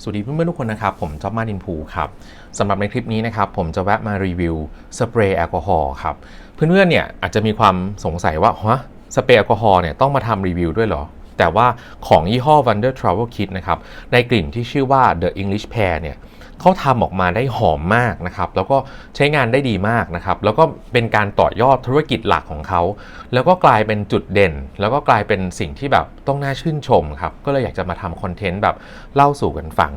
สวัสดีเพื่อนๆทุกคนนะครับ ผมจอบมาดินภูครับสำหรับในคลิปนี้นะครับ ผมจะแวะมารีวิวสเปรย์แอลกอฮอล์ครับ เพื่อนๆเนี่ยอาจจะมีความสงสัยว่าฮะสเปรย์แอลกอฮอล์เนี่ยต้องมาทำรีวิวด้วยเหรอ แต่ว่าของยี่ห้อ Wonder Travel Kit นะครับในกลิ่นที่ชื่อว่า The English Pear เนี่ย เขาทำออกมาได้หอมมากนะครับ แล้วก็ใช้งานได้ดีมากนะครับ แล้วก็เป็นการต่อยอดธุรกิจหลักของเขา แล้วก็กลายเป็นจุดเด่น แล้วก็กลายเป็นสิ่งที่แบบต้องน่าชื่นชมครับ ก็เลยอยากจะมาทำคอนเทนต์แบบเล่าสู่กันฟัง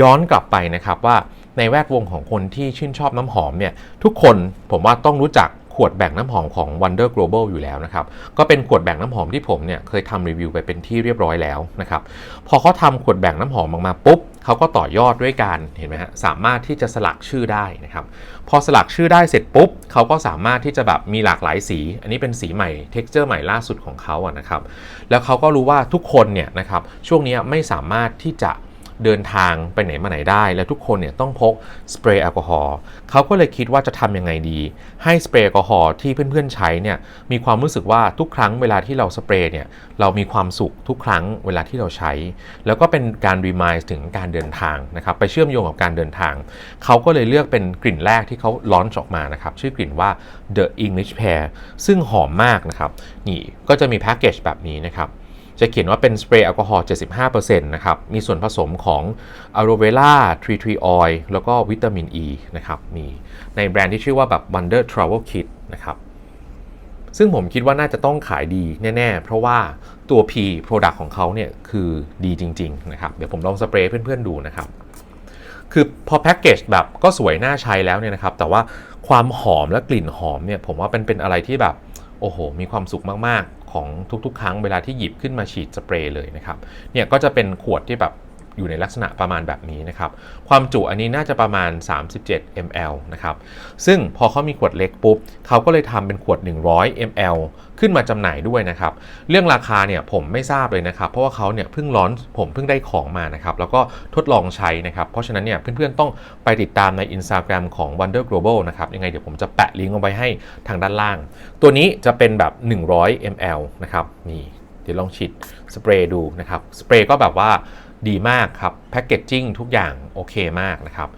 ย้อนกลับไปนะครับว่าในแวดวงของคนที่ชื่นชอบน้ำหอมเนี่ย ทุกคนผมว่าต้องรู้จักขวดแบ่งน้ำหอมของ Wonder Global อยู่แล้วนะครับ ก็เป็นขวดแบ่งน้ำหอมที่ผมเนี่ยเคยทำรีวิวไปเป็นที่เรียบร้อยแล้วนะครับ พอเขาทำขวดแบ่งน้ำหอมออกมาปุ๊บ เขาก็ต่อยอดด้วยการเห็นไหมฮะสามารถที่จะสลักชื่อได้นะครับพอสลักชื่อได้เสร็จปุ๊บเขาก็สามารถที่จะแบบมีหลากหลายสี อันนี้เป็นสีใหม่เท็กเจอร์ใหม่ล่าสุดของเขาอะนะครับแล้วเขาก็รู้ว่าทุกคนเนี่ยนะครับช่วงนี้ไม่สามารถที่จะ เดินทางไปไหนมาไหนได้ และทุกคนเนี่ยต้องพกสเปรย์แอลกอฮอล์เขาก็เลยคิดว่าจะทำยังไงดี ให้สเปรย์แอลกอฮอล์ที่เพื่อนๆใช้เนี่ยมีความรู้สึกว่าทุกครั้งเวลาที่เราสเปรย์เนี่ยเรามีความสุขทุกครั้งเวลาที่เราใช้ แล้วก็เป็นการรีมายถึงการเดินทางนะครับไปเชื่อมโยงกับการเดินทาง เขาก็เลยเลือกเป็นกลิ่นแรกที่เขาลอนออกมานะครับชื่อกลิ่นว่า The English Pear ซึ่งหอมมากนะครับนี่ก็จะมีแพ็กเกจแบบนี้นะครับ จะเขียนว่าเป็นสเปรย์แอลกอฮอล์ 75%นะครับ มีส่วนผสมของอะโรเวล่าทรีทรีออยล์แล้วก็วิตามินอ e ีนะครับ มีในแบรนด์ที่ชื่อว่าแบบ Wonder Travel Kit นะครับซึ่งผมคิดว่าน่าจะต้องขายดีแน่ ๆ เพราะว่าตัว P Product ของเขาเนี่ยคือดีจริง ๆ นะครับ เดี๋ยวผมลองสเปรย์เพื่อน ๆ ดูนะครับ คือพอแพ็กเกจแบบก็สวยน่าใช้แล้วเนี่ยนะครับ แต่ว่าความหอมและกลิ่นหอมเนี่ยผมว่าเป็นเป็นอะไรที่แบบ โอ้โห มีความสุขมาก ๆ ของทุกๆ ครั้งเวลาที่หยิบขึ้นมาฉีดสเปรย์เลยนะครับเนี่ยก็จะเป็นขวดที่แบบ อยู่ในลักษณะประมาณแบบนี้นะครับ ความจุอันนี้น่าจะประมาณ 37 ml นะครับ ซึ่งพอเขามีขวดเล็กปุ๊บเขาก็เลยทำเป็นขวด 100 ml ขึ้นมาจำหน่ายด้วยนะครับ เรื่องราคาเนี่ยผมไม่ทราบเลยนะครับ เพราะว่าเขาเนี่ยเพิ่งร้อนผมเพิ่งได้ของมานะครับ แล้วก็ทดลองใช้นะครับ เพราะฉะนั้นเนี่ยเพื่อนๆต้องไปติดตามใน Instagram ของ Wonder Global นะครับ ยังไงเดี๋ยวผมจะแปะลิงก์เอาไว้ให้ทางด้านล่าง ตัวนี้จะเป็นแบบ 100 ml นะครับ นี่เดี๋ยวลองฉีดสเปรย์ดูนะครับ สเปรย์ก็แบบว่า ดีมากครับแพคเกจจิ้งทุกอย่างโอเคมากนะครับ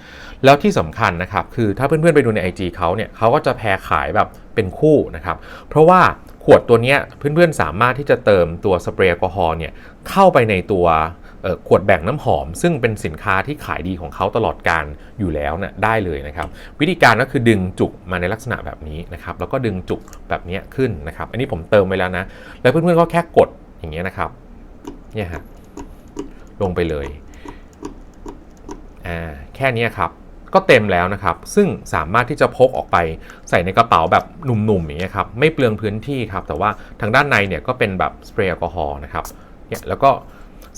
แล้วที่สำคัญนะครับ คือถ้าเพื่อนๆไปดูใน IG เขาเนี่ยเขาก็จะแพรขายแบบเป็นคู่นะครับ เพราะว่าขวดตัวนี้เพื่อนๆสามารถที่จะเติมตัวสเปรย์แอลกอฮอล์เนี่ยเข้าไปในตัวขวดแบ่งน้ำหอม ซึ่งเป็นสินค้าที่ขายดีของเขาตลอดการอยู่แล้วเนี่ยได้เลยนะครับ วิธีการก็คือดึงจุกมาในลักษณะแบบนี้นะครับ แล้วก็ดึงจุกแบบนี้ขึ้นนะครับ อันนี้ผมเติมไปแล้วนะ แล้วเพื่อนๆก็แค่กดอย่างเงี้ยนะครับเนี่ยฮะ ลงไปเลยอ่าแค่นี้ครับก็เต็มแล้วนะครับ ซึ่งสามารถที่จะพกออกไปใส่ในกระเป๋าแบบหนุ่มๆอย่างเงี้ยครับไม่เปลืองพื้นที่ครับ แต่ว่าทางด้านในเนี่ยก็เป็นแบบสเปรย์แอลกอฮอล์นะครับเนี่ยแล้วก็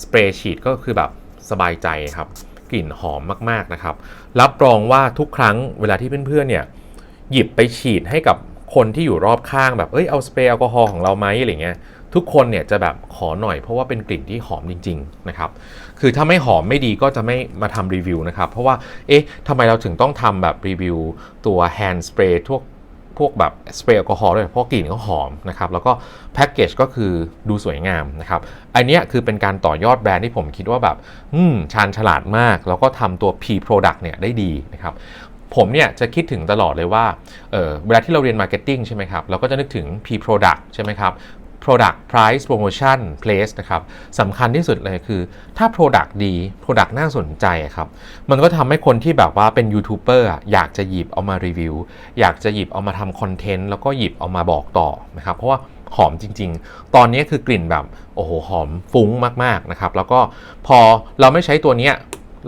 สเปรย์ฉีดก็คือแบบสบายใจครับกลิ่นหอมมากๆนะครับ รับรองว่าทุกครั้งเวลาที่เพื่อนๆเนี่ยหยิบไปฉีดให้กับคนที่อยู่รอบข้างแบบเอ้ยเอาสเปรย์แอลกอฮอล์ของเราไหมอะไรเงี้ย ทุกคนเนี่ยจะแบบขอหน่อยเพราะว่าเป็นกลิ่นที่หอมจริงๆนะครับ คือถ้าไม่หอมไม่ดีก็จะไม่มาทำรีวิวนะครับ เพราะว่า เอ๊ะทำไมเราถึงต้องทำแบบรีวิวตัวแฮนด์สเปรย์พวกพวกแบบสเปรย์แอลกอฮอล์ด้วยเพราะกลิ่นก็หอมนะครับ แล้วก็แพ็กเกจก็คือดูสวยงามนะครับ อันนี้คือเป็นการต่อยอดแบรนด์ที่ผมคิดว่าแบบ อืม ชาญฉลาดมาก แล้วก็ทำตัว P Product เนี่ยได้ดีนะครับผมเนี่ยจะคิดถึงตลอดเลยว่าเเวลาที่เราเรียนมาร์เก็ตติ้งใช่ไหมครับ เราก็จะนึกถึง P Product ใช่ไหมครับ Product Price Promotion Place นะครับสำคัญที่สุดเลยคือ ถ้า Product ดี Product น่าสนใจครับ มันก็ทำให้คนที่แบบว่าเป็นยูทูบเบอร์อะอยากจะหยิบเอามารีวิว อยากจะหยิบเอามาทำคอนเทนต์แล้วก็หยิบเอามาบอกต่อนะครับ เพราะว่าหอมจริง ๆ ตอนนี้คือกลิ่นแบบ โอ้โห หอมฟุ้งมาก ๆ นะครับ แล้วก็พอเราไม่ใช้ตัวเนี้ย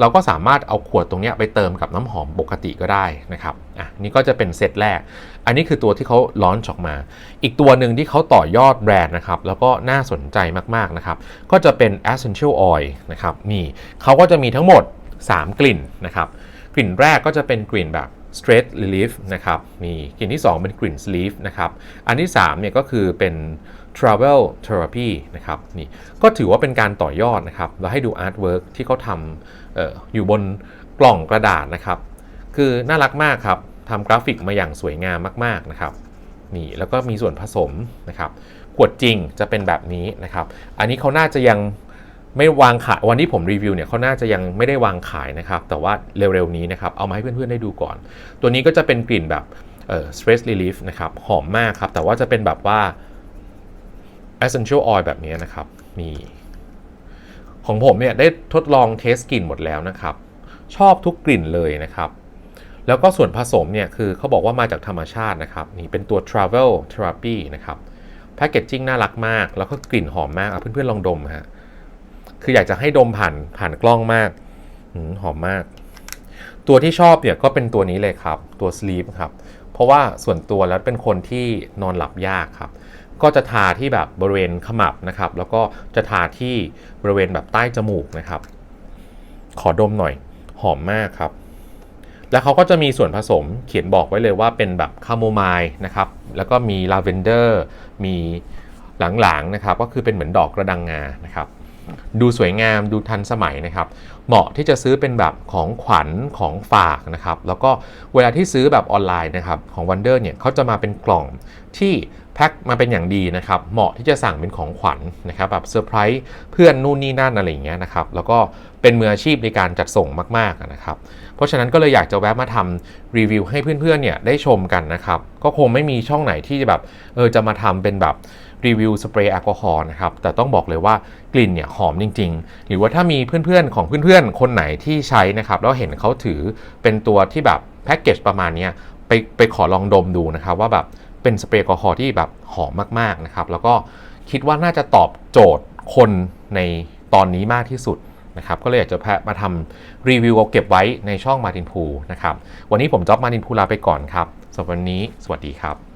เราก็สามารถเอาขวดตรงนี้ไปเติมกับน้ำหอมปกติก็ได้นะครับ อะนี่ก็จะเป็นเซตแรก อันนี้คือตัวที่เขาล้อนช์ออกมา อีกตัวหนึ่งที่เขาต่อยอดแบรนด์นะครับ แล้วก็น่าสนใจมากๆนะครับ ก็จะเป็น essential oil นะครับ นี่เขาก็จะมีทั้งหมด 3 กลิ่นนะครับ กลิ่นแรกก็จะเป็นกลิ่นแบบ stress relief นะครับ มีกลิ่นที่ 2 เป็นกลิ่น sleep นะครับ อันที่3เนี่ยก็คือเป็น travel therapy นะครับนี่ก็ถือว่าเป็นการต่อยอดนะครับเราให้ดู artwork ที่เขาทำอออยู่บนกล่องกระดาษนะครับ คือน่ารักมากครับทำกราฟิกมาอย่างสวยงามมากๆนะครับนี่แล้วก็มีส่วนผสมนะครับขวดจริงจะเป็นแบบนี้นะครับ อันนี้เขาน่าจะยังไม่วางขายวันที่ผมรีวิวเนี่ยเขาน่าจะยังไม่ได้วางขายนะครับ แต่ว่าเร็วๆนี้นะครับเอามาให้เพื่อนๆได้ดูก่อน ตัวนี้ก็จะเป็นกลิ่นแบบเอ่อ stress relief นะครับหอมมากครับ แต่ว่าจะเป็นแบบว่า essential oil แบบนี้นะครับ นี่ ของผมเนี่ยได้ทดลองเทสกลิ่นหมดแล้วนะครับ ชอบทุกกลิ่นเลยนะครับ แล้วก็ส่วนผสมเนี่ยคือเขาบอกว่ามาจากธรรมชาตินะครับ นี่เป็นตัว travel therapy นะครับแพคเกจจิ้งน่ารักมาก แล้วก็กลิ่นหอมมากเพื่อนๆลองดมฮะคืออยากจะให้ดมผ่านผ่านกล้องมากหืมหอมมาก ตัวที่ชอบเนี่ยก็เป็นตัวนี้เลยครับ ตัว sleep ครับ เพราะว่าส่วนตัวแล้วเป็นคนที่นอนหลับยากครับ ก็จะทาที่แบบบริเวณขมับนะครับ แล้วก็จะทาที่บริเวณแบบใต้จมูกนะครับ ขอดมหน่อยหอมมากครับ แล้วเขาก็จะมีส่วนผสมเขียนบอกไว้เลยว่าเป็นแบบคาโมไมล์นะครับ แล้วก็มีลาเวนเดอร์มีหลังๆนะครับ ก็คือเป็นเหมือนดอกกระดังงานะครับ ดูสวยงามดูทันสมัยนะครับ เหมาะที่จะซื้อเป็นแบบของขวัญของฝากนะครับ แล้วก็เวลาที่ซื้อแบบออนไลน์นะครับของ Wonder เนี่ยเขาจะมาเป็นกล่องที่ พ็คมาเป็นอย่างดีนะครับ เหมาะที่จะสั่งเป็นของขวัญนะครับแบบเซอร์ไพรส์เพื่อนนู่นนี่นั่นอะไรอย่างเงี้ยนะครับ แล้วก็เป็นมืออาชีพในการจัดส่งมากๆนะครับ เพราะฉะนั้นก็เลยอยากจะแวะมาทำรีวิวให้เพื่อนๆเนี่ยได้ชมกันนะครับ ก็คงไม่มีช่องไหนที่จะแบบเออจะมาทำเป็นแบบรีวิวสเปรย์แอลกอฮอล์นะครับ แต่ต้องบอกเลยว่ากลิ่นเนี่ยหอมจริง ๆ หรือว่าถ้ามีเพื่อนๆของเพื่อนๆ คนไหนที่ใช้นะครับ แล้วเห็นเขาถือเป็นตัวที่แบบแพ็กเกจประมาณเนี้ยไปไปขอลองดมดูนะครับว่าแบบ เป็นสเปรย์แอลกอฮอล์ที่แบบหอมมากๆนะครับ แล้วก็คิดว่าน่าจะตอบโจทย์คนในตอนนี้มากที่สุดนะครับ ก็เลยอยากจะแพะมาทำรีวิวเอาเก็บไว้ในช่องมาตินพูนะครับ วันนี้ผมจ๊อบมาตินพูลาไปก่อนครับสำหรับวันนี้ สวัสดีครับ